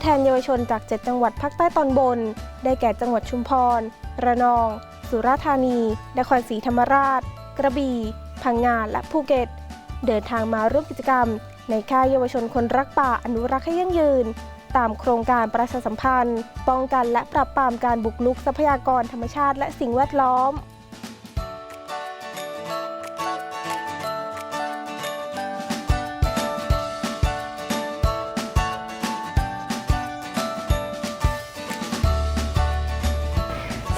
แทนเยาวชนจาก 7 จังหวัดภาคใต้ตอนบน ได้แก่จังหวัดชุมพร ระนอง สุราษฎร์ธานี นครศรีธรรมราช กระบี่ พังงา และภูเก็ต เดินทางมาร่วมกิจกรรม ในค่ายเยาวชนคนรักป่าอนุรักษ์ให้ยั่งยืน ตามโครงการประชาสัมพันธ์ ป้องกันและปราบปรามการบุกรุกทรัพยากรธรรมชาติและสิ่งแวดล้อม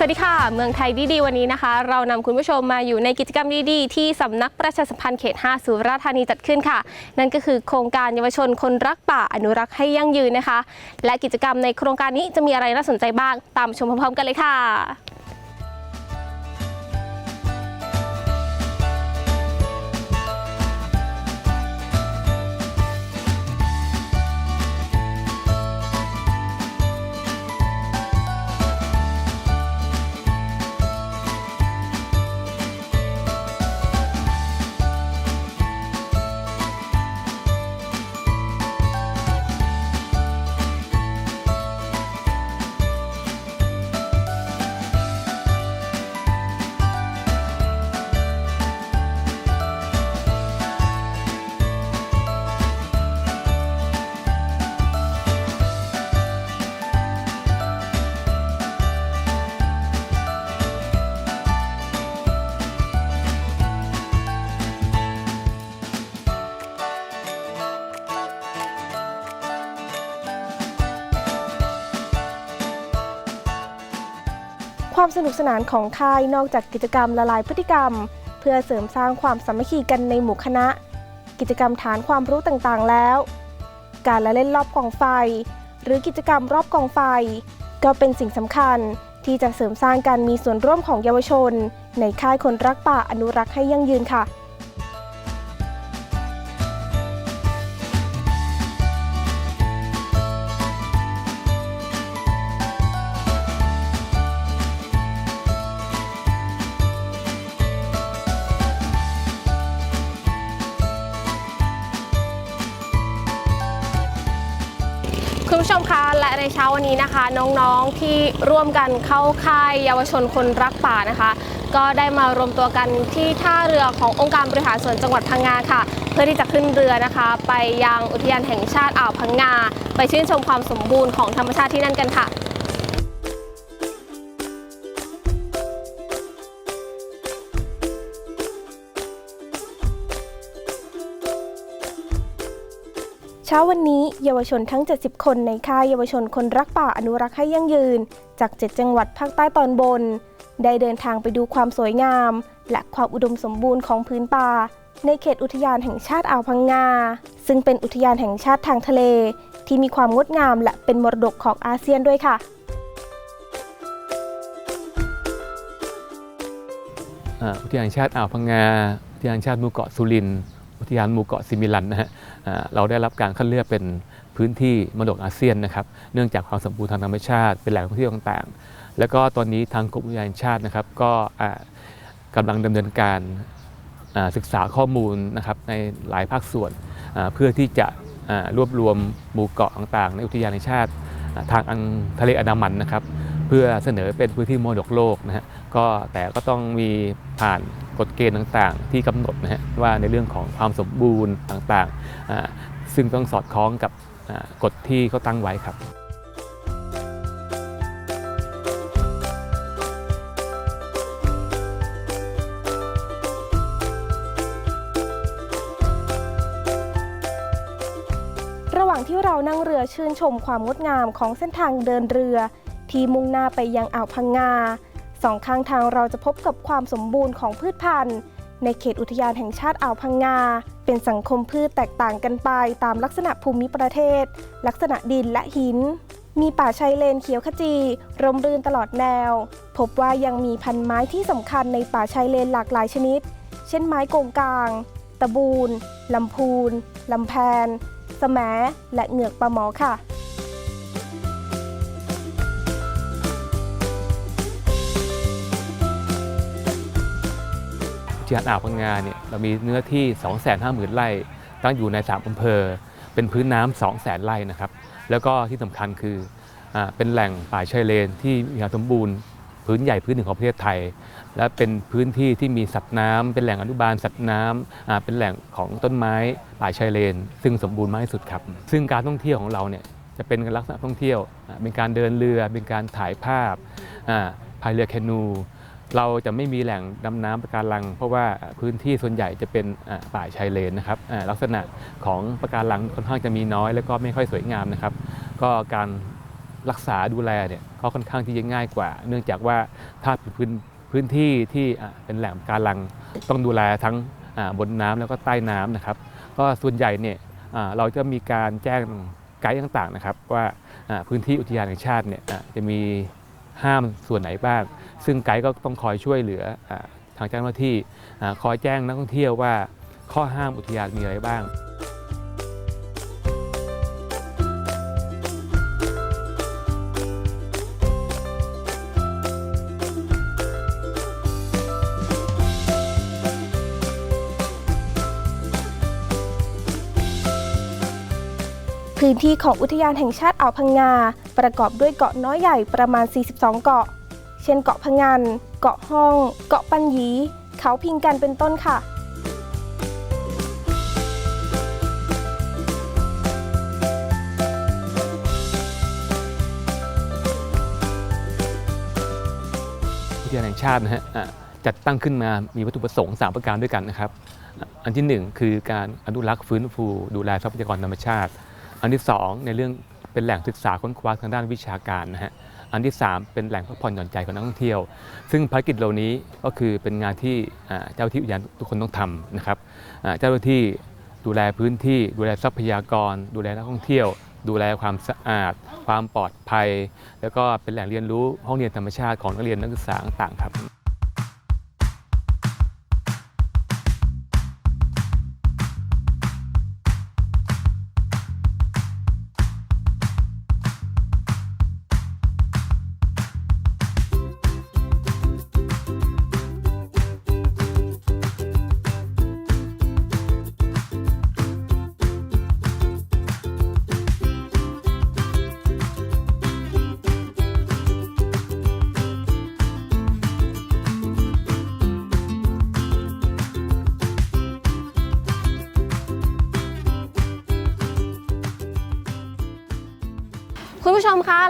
วัสดีค่ะ เมืองไทยดีๆวันนี้นะคะ เรานำคุณผู้ชมมาอยู่ในกิจกรรมดีๆ ที่สำนักประชาสัมพันธ์เขต 5 สุราษฎร์ธานีจัดขึ้นค่ะ นั่นก็คือโครงการเยาวชนคนรักป่าอนุรักษ์ให้ยั่งยืนนะคะ และกิจกรรมในโครงการนี้จะมีอะไรน่าสนใจบ้าง ตามชมพร้อมๆกันเลยค่ะ ความสนุกสนานของค่ายนอกจากกิจกรรมละลายพฤติกรรม เพื่อเสริมสร้างความสามัคคีกันในหมู่คณะ กิจกรรมฐานความรู้ต่างๆแล้ว การละเล่นรอบกองไฟ หรือกิจกรรมรอบกองไฟ ก็เป็นสิ่งสำคัญที่จะเสริมสร้างการมีส่วนร่วมของเยาวชน ในค่ายคนรักป่าอนุรักษ์ให้ยั่งยืนค่ะ นี้นะคะน้องๆที่ร่วมกันเข้าค่ายเยาวชนคนรักป่านะคะ ก็ได้มารวมตัวกันที่ท่าเรือขององค์การบริหารส่วนจังหวัดพังงาค่ะ เพื่อที่จะขึ้นเรือนะคะ ไปยังอุทยานแห่งชาติอ่าวพังงา ไปชื่นชมความสมบูรณ์ของธรรมชาติที่นั่นกันค่ะ ช้าวันนี้เยาวชนทั้ง 70 คนในค่ายเยาวชนคนรักป่าอนุรักษ์ให้ยั่งยืน จาก 7 จังหวัดภาคใต้ตอนบน ได้เดินทางไปดูความสวยงาม และความอุดมสมบูรณ์ของพื้นป่า ในเขตอุทยานแห่งชาติอ่าวพังงา ซึ่งเป็นอุทยานแห่งชาติทางทะเล ที่มีความงดงามและเป็นมรดกของอาเซียนด้วยค่ะอ่าอุทยานแห่งชาติอ่าวพังงา อุทยานแห่งชาติหมู่เกาะสุรินทร์ อุทยานหมู่เกาะซิมิลันนะฮะเราได้รับการคัดเลือกเป็นพื้นที่มรดกอาเซียนนะครับ เนื่องจากความสมบูรณ์ทางธรรมชาติ เป็นแหล่งท่องเที่ยวต่างๆ แล้วก็ตอนนี้ทางกรมอุทยานชาตินะครับ ก็อ่ากำลังดำเนินการศึกษาข้อมูลนะครับในหลายภาคส่วน เพื่อที่จะรวบรวมหมู่เกาะต่างๆ ในอุทยานแห่งชาติ ทางอันทะเลอันดามันนะครับ เพื่อเสนอเป็นพื้นที่มรดกโลกนะฮะก็แต่ก็ต้องมีผ่านกฎเกณฑ์ต่างๆ ที่กำหนดนะฮะว่าในเรื่องของความสมบูรณ์ต่างๆ ซึ่งต้องสอดคล้องกับกฎที่เขาตั้งไว้ครับระหว่างที่เรานั่งเรือชื่นชมความงดงามของเส้นทางเดินเรือ ที่มุ่งหน้าไปยังอ่าวพังงา สองข้างทางเราจะพบกับความสมบูรณ์ของพืชพันธุ์ ในเขตอุทยานแห่งชาติอ่าวพังงา เป็นสังคมพืชแตกต่างกันไปตามลักษณะภูมิประเทศ ลักษณะดินและหิน มีป่าชายเลนเขียวขจีร่มรื่นตลอดแนว พบว่ายังมีพันไม้ที่สำคัญในป่าชายเลนหลากหลายชนิด เช่นไม้โกงกลาง ตะบูนลำพูนลำแพนสมและเหงือกปลาหมอค่ะ อุทยานอ่าวพังงาเนี่ยเรามีเนื้อที่ 250,000ไร่ตั้งอยู่ใน 3อำเภอ เป็นพื้นน้ำ200,000ไร่นะครับ แล้วก็ที่สำคัญคืออาเป็นแหล่งป่าชายเลนที่มีความสมบูรณ์พื้นใหญ่พื้นหนึ่งของประเทศไทย และเป็นพื้นที่ที่มีสัตว์น้ำเป็นแหล่งอนุบาลสัตว์น้ำอ่าเป็นแหล่งของต้นไม้ป่าชายเลน ซึ่งสมบูรณ์มากที่สุดครับ ซึ่งการท่องเที่ยวของเราเนี่ยจะเป็นลักษณะท่องเที่ยว เป็นการเดินเรือ เป็นการถ่ายภาพอ่าพายเรือแคนู เราจะไม่มีแหล่งดำน้ำปะการัง เพราะว่าพื้นที่ส่วนใหญ่จะเป็นป่าชายเลนนะครับลักษณะของปะการังค่อนข้างจะมีน้อย แล้วก็ไม่ค่อยสวยงามนะครับ ก็การรักษาดูแลเนี่ยก็ค่อนข้างที่จะง่ายกว่า เนื่องจากว่าถ้าเป็นพื้นพื้นที่ที่เป็นแหล่งปะการังต้องดูแลทั้งบนน้ำแล้วก็ใต้น้ำนะครับ ก็ส่วนใหญ่เนี่ยเราจะมีการแจ้งไกด์ต่างๆนะครับ ว่าพื้นที่อุทยานแห่งชาติเนี่ยจะมี ห้ามส่วนไหนบ้าง ซึ่งไกด์ก็ต้องคอยช่วยเหลืออทางเจ้าหน้าที่อคอยแจ้งนักท่องเที่ยวว่าข้อห้ามอุทยานมีอะไรบ้าง พื้นที่ของอุทยานแห่งชาติอ่าวพังงา ประกอบด้วยเกาะน้อยใหญ่ประมาณ 42 เกาะ เช่นเกาะพะงันเกาะห้อง เกาะปัญญีเขาพิงกันเป็นต้นค่ะอุทยานแห่งชาตินะฮะอะจัดตั้งขึ้นมามีวัตถุประสงค์ 3 ประการด้วยกันนะครับ อันทีหนึ่1 คือการอนุรักษ์ฟื้นฟูดูแลทรัพยากรธรรมชาติ อันที่ 2 ในเรื่องเป็นแหล่งศึกษาค้นคว้าทางด้านวิชาการนะฮะอันที่ 3 เป็นแหล่งพักผ่อนหย่อนใจของนักท่องเที่ยว ซึ่งภารกิจเหล่านี้ก็คือเป็นงานที่เจ้าหน้าที่อุทยานทุกคนต้องทำนะครับเจ้าหน้าที่ดูแลพื้นที่ ดูแลทรัพยากร ดูแลนักท่องเที่ยว ดูแลความสะอาด ความปลอดภัย แล้วก็เป็นแหล่งเรียนรู้ห้องเรียนธรรมชาติของนักเรียนนักศึกษาต่างๆครับ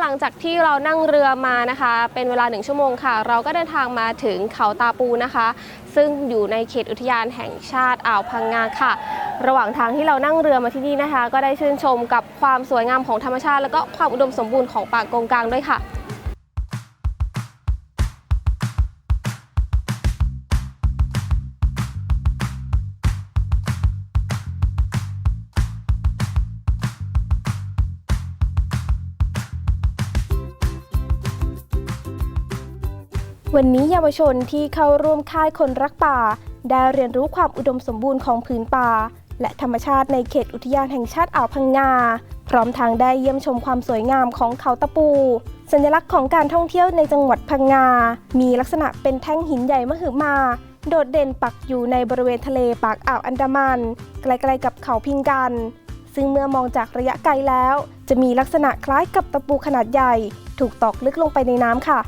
หลังจากที่เรานั่งเรือมานะคะ เป็นเวลาหนึ่งชั่วโมงค่ะ เราก็เดินทางมาถึงเขาตาปูนะคะ ซึ่งอยู่ในเขตอุทยานแห่งชาติอ่าวพังงาค่ะ ระหว่างทางที่เรานั่งเรือมาที่นี่นะคะ ก็ได้ชื่นชมกับความสวยงามของธรรมชาติ แล้วก็ความอุดมสมบูรณ์ของป่ากงกลางด้วยค่ะ วันนี้เยาวชนที่เข้าร่วมค่ายคนรักป่า ได้เรียนรู้ความอุดมสมบูรณ์ของผืนป่า และธรรมชาติในเขตอุทยานแห่งชาติอ่าวพังงา พร้อมทางได้เยี่ยมชมความสวยงามของเขาตะปู สัญลักษณ์ของการท่องเที่ยวในจังหวัดพังงา มีลักษณะเป็นแท่งหินใหญ่มหึมา โดดเด่นปักอยู่ในบริเวณทะเลปากอ่าวอันดามันใกล้ๆกับเขาพิงกัน ซึ่งเมื่อมองจากระยะไกลแล้ว จะมีลักษณะคล้ายกับตะปูขนาดใหญ่ ถูกตอกลึกลงไปในน้ำค่ะ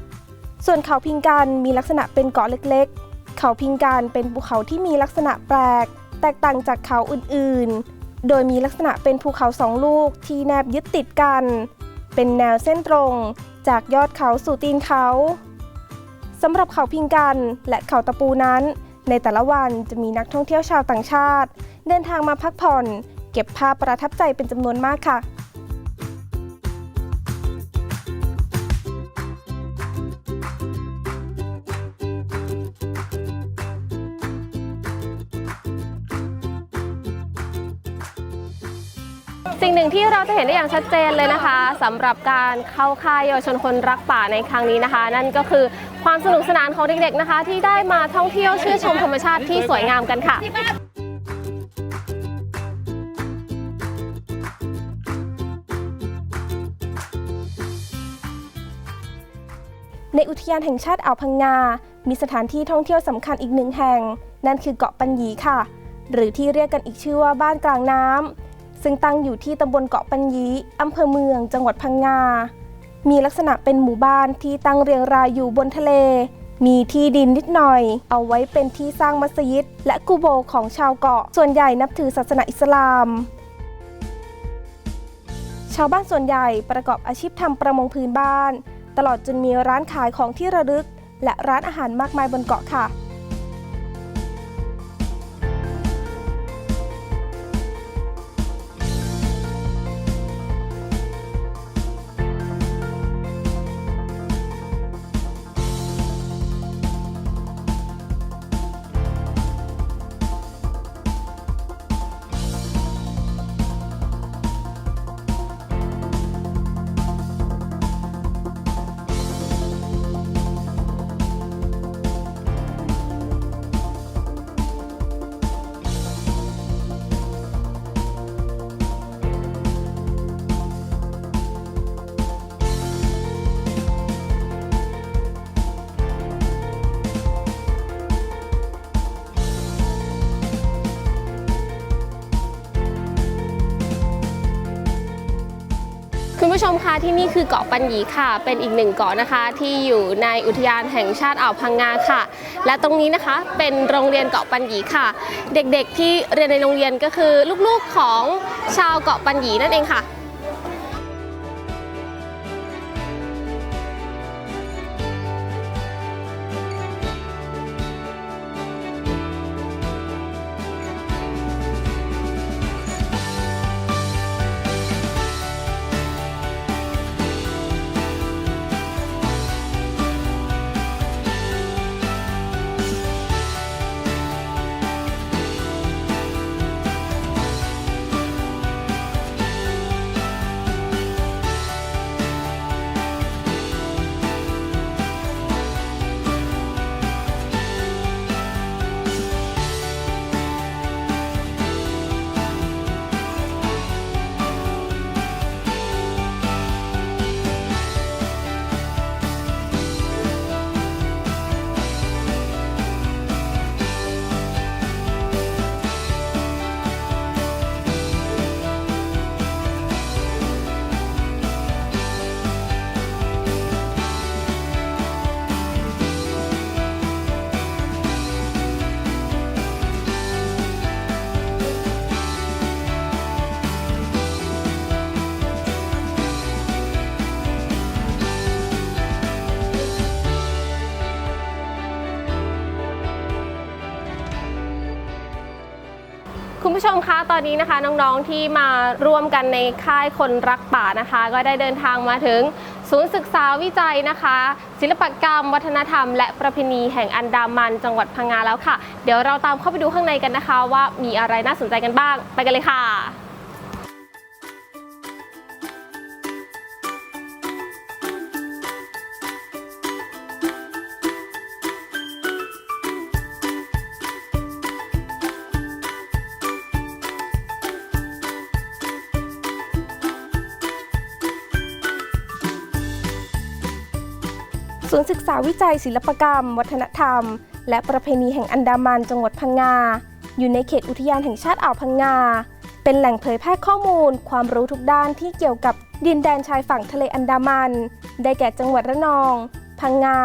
ส่วนเขาพิงการมีลักษณะเป็นเกาะเล็กๆ เขาพิงการเป็นภูเขาที่มีลักษณะแปลก แตกต่างจากเขาอื่นๆ โดยมีลักษณะเป็นภูเขาสองลูกที่แนบยึดติดกัน เป็นแนวเส้นตรงจากยอดเขาสู่ตีนเขาสำหรับเขาพิงกันและเขาตะปูนั้น ในแต่ละวันจะมีนักท่องเที่ยวชาวต่างชาติ เดินทางมาพักผ่อน เก็บภาพประทับใจเป็นจำนวนมากค่ะ สิ่งหนึ่งที่เราจะเห็นได้อย่างชัดเจนเลยนะคะสำหรับการเข้าค่ายเยาวชนคนรักป่าในครั้งนี้นะคะ นั่นก็คือความสนุกสนานของเด็กๆนะคะ ที่ได้มาท่องเที่ยวชื่นชมธรรมชาติที่สวยงามกันค่ะในอุทยานแห่งชาติอ่าวพังงา มีสถานที่ท่องเที่ยวสำคัญอีกหนึ่งแห่ง นั่นคือเกาะปัญญีค่ะ หรือที่เรียกกันอีกชื่อว่าบ้านกลางน้ำ ซึ่งตั้งอยู่ที่ตำบลเกาะปัญญีอำเภอเมือง จังหวัดพังงา มีลักษณะเป็นหมู่บ้านที่ตั้งเรียงรายอยู่บนทะเล มีที่ดินนิดหน่อย เอาไว้เป็นที่สร้างมัสยิด และกูโบของชาวเกาะ ส่วนใหญ่นับถือศาสนาอิสลาม ชาวบ้านส่วนใหญ่ประกอบอาชีพทำประมงพื้นบ้าน ตลอดจนมีร้านขายของที่ระลึก และร้านอาหารมากมายบนเกาะค่ะ คุณผู้ชมคะที่นี่คือเกาะปัญญีค่ะ เป็นอีกหนึ่งเกาะนะคะ ที่อยู่ในอุทยานแห่งชาติอ่าวพังงาค่ะ และตรงนี้นะคะเป็นโรงเรียนเกาะปัญญีค่ะ เด็กๆที่เรียนในโรงเรียนก็คือลูกๆของชาวเกาะปัญญีนั่นเองค่ะ ผู้ชมคะตอนนี้นะคะน้องๆที่มาร่วมกันในค่ายคนรักป่านะคะ ก็ได้เดินทางมาถึงศูนย์ศึกษาวิจัยนะคะ ศิลปกรรม วัฒนธรรม และประเพณีแห่งอันดามันจังหวัดพังงาแล้วค่ะ เดี๋ยวเราตามเข้าไปดูข้างในกันนะคะ ว่ามีอะไรน่าสนใจกันบ้างไปกันเลยค่ะ ศูนย์ศึกษาวิจัยศิลปกรรม วัฒนธรรม และประเพณีแห่งอันดามันจังหวัดพังงา อยู่ในเขตอุทยานแห่งชาติอ่าวพังงา เป็นแหล่งเผยแพร่ข้อมูล ความรู้ทุกด้านที่เกี่ยวกับดินแดนชายฝั่งทะเลอันดามัน ได้แก่จังหวัดระนอง พังงา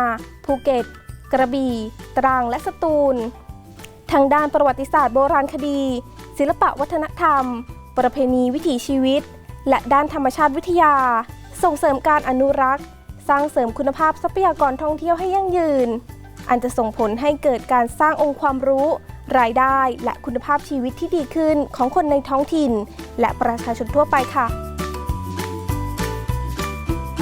ภูเก็ต กระบี่ ตรัง และสตูล ทางด้านประวัติศาสตร์โบราณคดี ศิลปะวัฒนธรรม ประเพณีวิถีชีวิต และด้านธรรมชาติวิทยา ส่งเสริมการอนุรักษ์ สร้างเสริมคุณภาพทรัพยากรท่องเที่ยวให้ยั่งยืน อันจะส่งผลให้เกิดการสร้างองค์ความรู้ รายได้และคุณภาพชีวิตที่ดีขึ้นของคนในท้องถิ่น และประชาชนทั่วไปค่ะ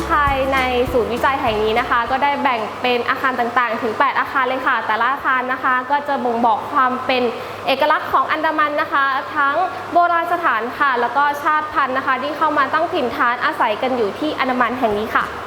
ภายในศูนย์วิจัยแห่งนี้นะคะ ก็ได้แบ่งเป็นอาคารต่างๆ ถึง 8 อาคารเลยค่ะ แต่ละอาคารนะคะ ก็จะบ่งบอกความเป็นเอกลักษณ์ของอันดามันนะคะ ทั้งโบราณสถานค่ะ แล้วก็ชาติพันธุ์นะคะ ที่เข้ามาตั้งถิ่นฐานอาศัยกันอยู่ที่อันดามันแห่งนี้ค่ะค่ะ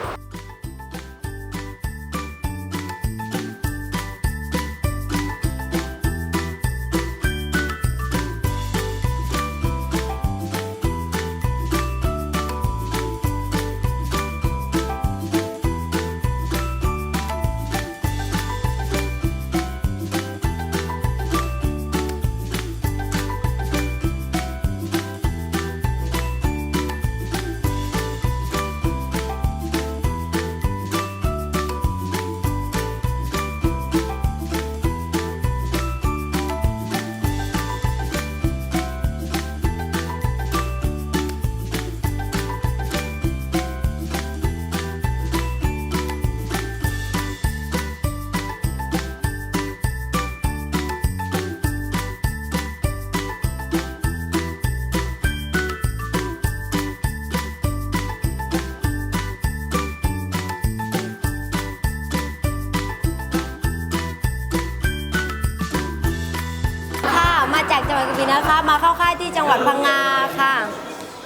มาเข้าค่ายที่จังหวัดพังงาค่ะ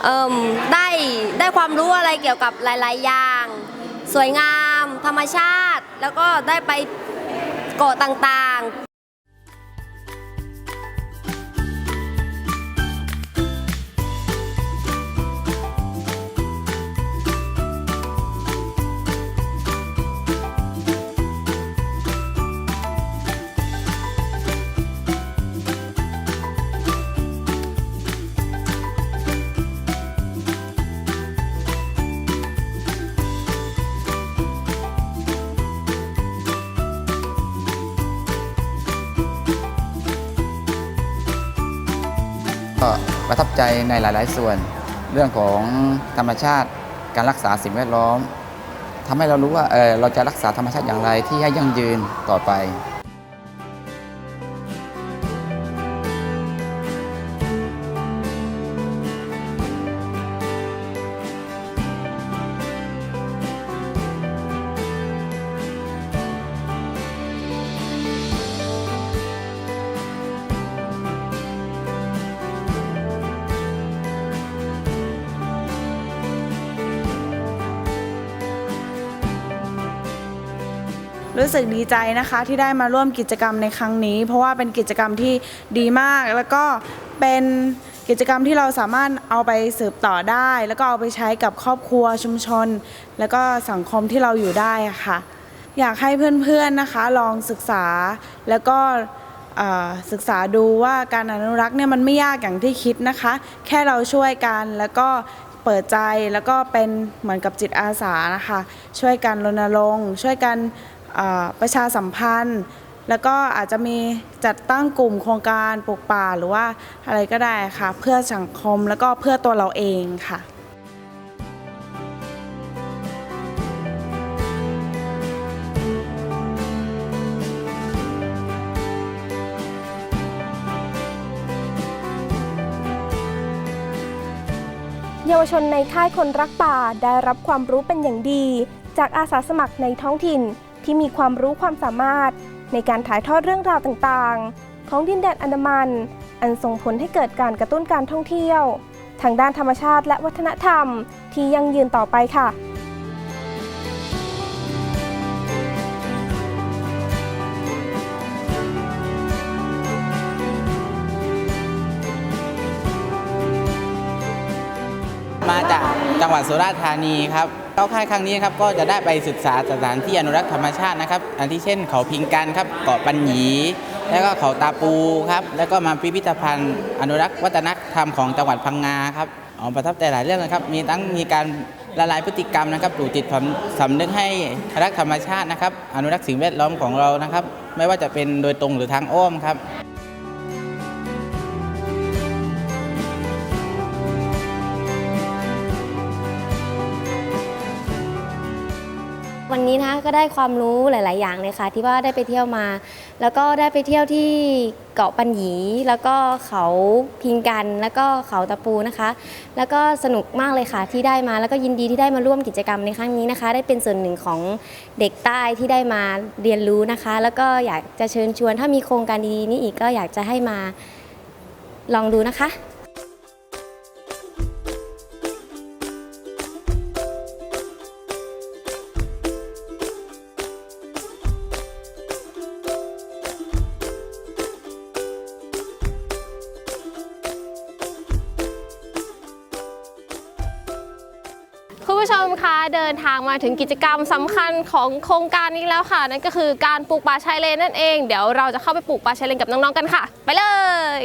เอ่มได้ได้ความรู้อะไรเกี่ยวกับหลาย ๆ อย่าง สวยงาม ธรรมชาติ แล้วก็ได้ไปเกาะต่างๆ ใจในหลาย ๆ ส่วน เรื่องของธรรมชาติการรักษาสิ่งแวดล้อมทำให้เรารู้ว่าเออเราจะรักษาธรรมชาติอย่างไรที่ให้ยั่งยืนต่อไป รู้สึกดีใจนะคะที่ได้มาร่วมกิจกรรมในครั้งนี้ เพราะว่าเป็นกิจกรรมที่ดีมาก แล้วก็เป็นกิจกรรมที่เราสามารถเอาไปสืบต่อได้ แล้วก็เอาไปใช้กับครอบครัวชุมชน แล้วก็สังคมที่เราอยู่ได้ค่ะ อยากให้เพื่อนๆนะคะลองศึกษาแล้วก็ศึกษาดูว่าการอนุรักษ์เนี่ยมันไม่ยากอย่างที่คิดนะคะ แค่เราช่วยกันแล้วก็เปิดใจแล้วก็เป็นเหมือนกับจิตอาสานะคะ ช่วยกันรณรงค์ช่วยกัน ประชาสัมพันธ์ แล้วก็อาจจะมีจัดตั้งกลุ่มโครงการปลูกป่าหรือว่าอะไรก็ได้ค่ะ เพื่อสังคมแล้วก็เพื่อตัวเราเองค่ะเยาวชนในค่ายคนรักป่าได้รับความรู้เป็นอย่างดี จากอาสาสมัครในท้องถิ่น ที่มีความรู้ความสามารถ ในการถ่ายทอดเรื่องราวต่างๆ ของดินแดนอันดามัน อันส่งผลให้เกิดการกระตุ้นการท่องเที่ยว ทางด้านธรรมชาติและวัฒนธรรมที่ยังยืนต่อไปค่ะมาจากจังหวัดสุราษฎร์ธานีครับ เข้าค่ายครั้งนี้ครับก็จะได้ไปศึกษาสถานที่อนุรักษ์ธรรมชาตินะครับอันที่เช่นเขาพิงกันครับเกาะปัญญีแล้วก็เขาตาปูครับแล้วก็มาพิพิธภัณฑ์ อนุรักษ์วัฒนธรรมของจังหวัดพังงาครับอ๋อประทับใจหลายเรื่องนะครับ มีทั้งมีการละลายพฤติกรรมนะครับปลูกจิตสำสำนึกให้รักธรรมชาตินะครับ อนุรักษ์สิ่งแวดล้อมของเรานะครับ ไม่ว่าจะเป็นโดยตรงหรือทางอ้อมครับ วันนี้นะก็ได้ความรู้หลาย ๆ อย่างเลยค่ะ ที่ว่าได้ไปเที่ยวมา แล้วก็ได้ไปเที่ยวที่เกาะปัญญีแล้วก็เขาพิงกัน แล้วก็เขาตะปูนะคะ แล้วก็สนุกมากเลยค่ะที่ได้มา แล้วก็ยินดีที่ได้มาร่วมกิจกรรมในครั้งนี้นะคะ ได้เป็นส่วนหนึ่งของเด็กใต้ที่ได้มาเรียนรู้นะคะ แล้วก็อยากจะเชิญชวนถ้ามีโครงการดี ๆ นี้อีกก็อยากจะให้มาลองดูนะคะ เดินทางมาถึงกิจกรรมสำคัญของโครงการนี้แล้วค่ะ นั่นก็คือการปลูกป่าชายเลนนั่นเอง เดี๋ยวเราจะเข้าไปปลูกป่าชายเลนกับน้องๆกันค่ะ ไปเลย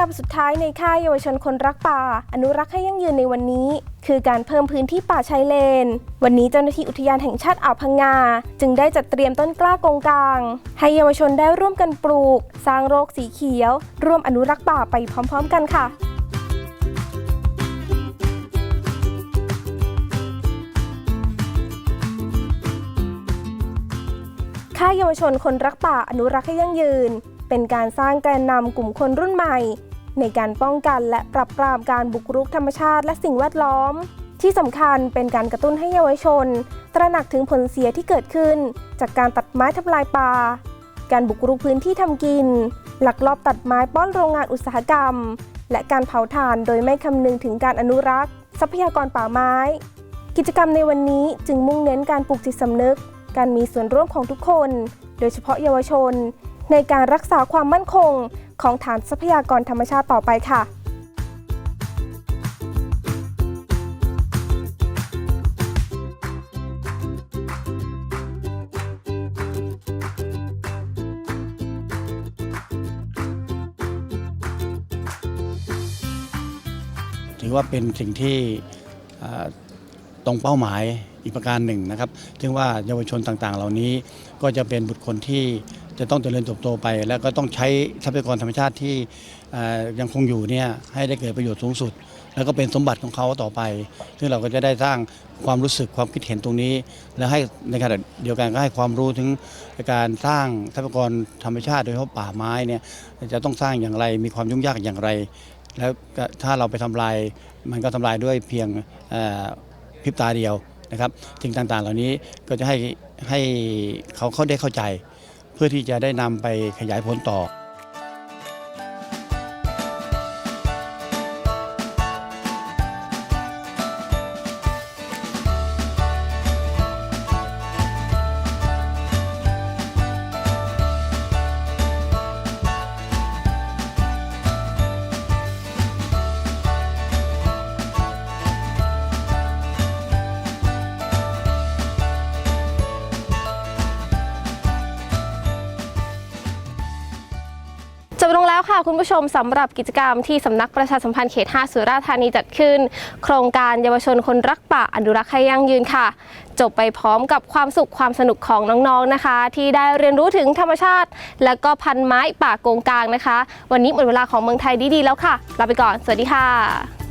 รรมสุดท้ายในค่ายเยาวชนคนรักป่า อนุรักษ์ให้ยั่งยืนในวันนี้ คือการเพิ่มพื้นที่ป่าชายเลน วันนี้เจ้าหน้าที่อุทยานแห่งชาติอ่าวพังงา จึงได้จัดเตรียมต้นกล้ากงกลาง ให้เยาวชนได้ร่วมกันปลูก สร้างโรคสีเขียว ร่วมอนุรักษ์ป่าไปพร้อม ๆ กันค่ะค่ายเยาวชนคนรักป่าอนุรักษ์ให้ยั่งยืน เป็นการสร้างแกนนำกลุ่มคนรุ่นใหม่ ในการป้องกันและปรับปรามการบุกรุกธรรมชาติและสิ่งแวดล้อม ที่สำคัญเป็นการกระตุ้นให้เยาวชน ตระหนักถึงผลเสียที่เกิดขึ้น จากการตัดไม้ทำลายป่า การบุกรุกพื้นที่ทำกิน หลักลอบตัดไม้ป้อนโรงงานอุตสาหกรรม และการเผาถ่านโดยไม่คำนึงถึงการอนุรักษ์ ทรัพยากรป่าไม้ กิจกรรมในวันนี้จึงมุ่งเน้นการปลูกจิตสำนึก การมีส่วนร่วมของทุกคน โดยเฉพาะเยาวชน ในการรักษาความมั่นคง ของฐานทรัพยากรธรรมชาติต่อไปค่ะถือว่าเป็นสิ่งที่ตรงเป้าหมายอีกประการหนึ่งนะครับ ซึ่งว่าเยาวชนต่างๆ เหล่านี้ก็จะเป็นบุตรคนที่ จะต้องเจริญเติบโตไป แล้วก็ต้องใช้ทรัพยากรธรรมชาติที่ยังคงอยู่เนี่ยให้ได้เกิดประโยชน์สูงสุด แล้วก็เป็นสมบัติของเขาต่อไป ซึ่งเราก็จะได้สร้างความรู้สึกความคิดเห็นตรงนี้ และให้ในขณะเดียวกันก็ให้ความรู้ถึงการสร้างทรัพยากรธรรมชาติโดยเฉพาะป่าไม้เนี่ยจะต้องสร้างอย่างไรมีความยุ่งยากอย่างไร แล้วถ้าเราไปทำลายมันก็ทำลายด้วยเพียงพริบตาเดียวนะครับสิ่งต่างๆ เหล่านี้ก็จะให้ให้เขาเขาได้เข้าใจ พื่อที่จะได้นำไปขยายผลต่อ ค่ะคุณผู้ชมสำหรับกิจกรรมที่สำนักประชาสัมพันธ์เขต 5 สุราษฎร์ธานีจัดขึ้น โครงการเยาวชนคนรักป่าอนุรักษ์ให้ยั่งยืนค่ะ จบไปพร้อมกับความสุขความสนุกของน้องๆนะคะ ที่ได้เรียนรู้ถึงธรรมชาติ และก็พันไม้ป่าโกงกลางนะคะ วันนี้หมดเวลาของเมืองไทยดีๆแล้วค่ะลาไปก่อน สวัสดีค่ะ